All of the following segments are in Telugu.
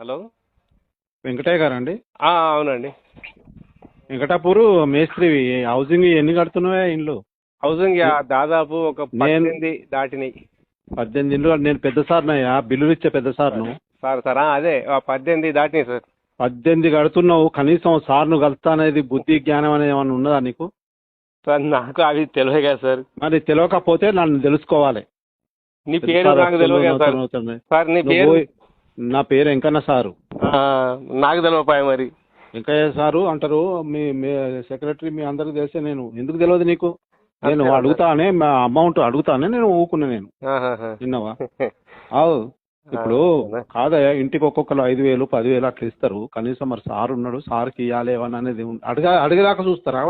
హలో? వెంకటయ్య గారండి? ఆ, అవునండి. వెంకటాపూరు మేస్త్రి హౌసింగ్ ఎన్ని కడుతున్నావా ఇండ్లు? హౌసింగ్ దాదాపు ఒక పద్దెనిమిది దాటినాయి. పద్దెనిమిది ఇండ్లు నేను పెద్ద సార్నయ్యా బిల్లులు ఇచ్చే పెద్ద సార్ను. సార్ సార్ అదే పద్దెనిమిది దాటినాయి సార్. పద్దెనిమిది కడుతున్నావు కనీసం సార్ను కలుతా అనేది బుద్ధి జ్ఞానం అనేది ఏమైనా ఉన్నదా నీకు? సార్ నాకు అవి తెలియదు కదా సార్. మరి తెలియకపోతే నన్ను తెలుసుకోవాలి. నీ పేరు నాకు తెలియదు సార్. సార్ నీ పేరు నా పేరు వెంకన్న సారు నాకు తెలియపాయ మరి వెంకయ్య సారు అంటారు మీ మీ సెక్రటరీ మీ అందరికి తెలిసే నేను ఎందుకు తెలియదు నీకు నేను. అడుగుతానే మా అమౌంట్ అడుగుతానే నేను ఊకున్నా నేను. విన్నావా అవు ఇప్పుడు? కాదయ్యా ఇంటికి ఒక్కొక్కరు ఐదు వేలు పదివేలు అట్లా ఇస్తారు కనీసం మరి సార్ ఉన్నాడు సార్కి ఇవ్వాలి ఏమన్నా అనేది. అడగా అడిగేదాకా చూస్తారా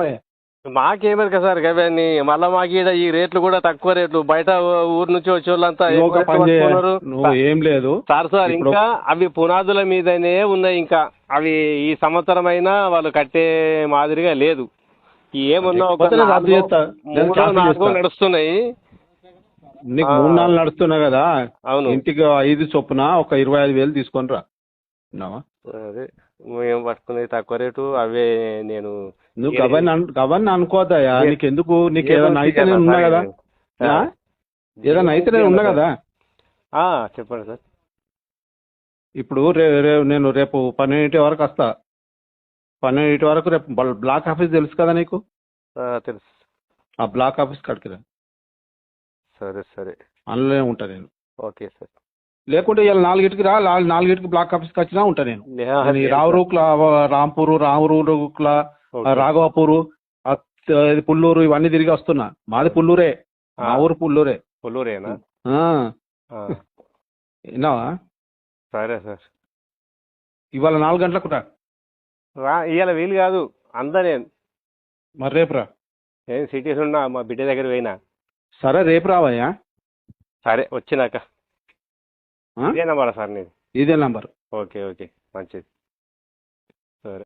అవయ్య మాకేమరు కదా సార్ అవన్నీ మళ్ళీ మాకు ఈడ ఈ రేట్లు కూడా తక్కువ రేట్లు. బయట ఊరు నుంచి వచ్చే వాళ్ళంతా నువ్వు ఏం లేదు. సార్ సార్ ఇంకా అవి పునాదుల మీదనే ఉన్నాయి ఇంకా. అవి ఈ సంవత్సరం అయినా వాళ్ళు కట్టే మాదిరిగా లేదు. ఏమున్నా ఒక నాలుగో-. నడుస్తున్నాయి. నీకు. మూడు నాలుగు నడుస్తున్నా కదా. అవును. ఇంటికి ఐదు చొప్పున ఒక ఇరవై ఐదు వేలు తీసుకొని రా? అదే. మేము పట్టుకునేది తక్కువ రేటు అవే నేను నువ్వు గవర్న గవర్న అనుకోదయ్యా నీకు ఎందుకు నీకు ఏదో ఏదైనా అయితే నేను ఉన్నా కదా? ఏదైనా అయితే నేను ఉన్నా కదా? ఆ, చెప్పండి సార్. ఇప్పుడు రే రే నేను రేపు పన్నెండింటి వరకు వస్తా. పన్నెండింటి వరకు రేపు బల్- బ్లాక్ ఆఫీస్ తెలుసు కదా నీకు? తెలుసు. ఆ బ్లాక్ ఆఫీస్ కాడికి రా. సరే సరే. అందులోనే ఉంటా నేను. Okay sir. లేకుంటే ఇవాళ నాలుగింటికి రా నాలుగింటికి బ్లాక్ ఆఫీస్కి వచ్చినా ఉంటా నేను. రావురూక్ల రాంపూరు రావురూక్ల. రాఘవపూరు పుల్లూరు ఇవన్నీ తిరిగి వస్తున్నా. మాది పుల్లూరే. మా ఊరు పుల్లూరే. ఆ, విన్నావా? సరే సార్. ఇవాళ నాలుగు గంటలకు రా. రా ఇవాళ వీలు కాదు. అందా నేను. మరి రేపు రా. నేను సిటీస్ ఉన్నా మా బిడ్డ దగ్గర పోయినా. సరే రేపు రావయ్యా. సరే వచ్చినాక? ఇదే నెంబరా సార్ నీది? ఇదే నంబర్. Okay okay. మంచిది.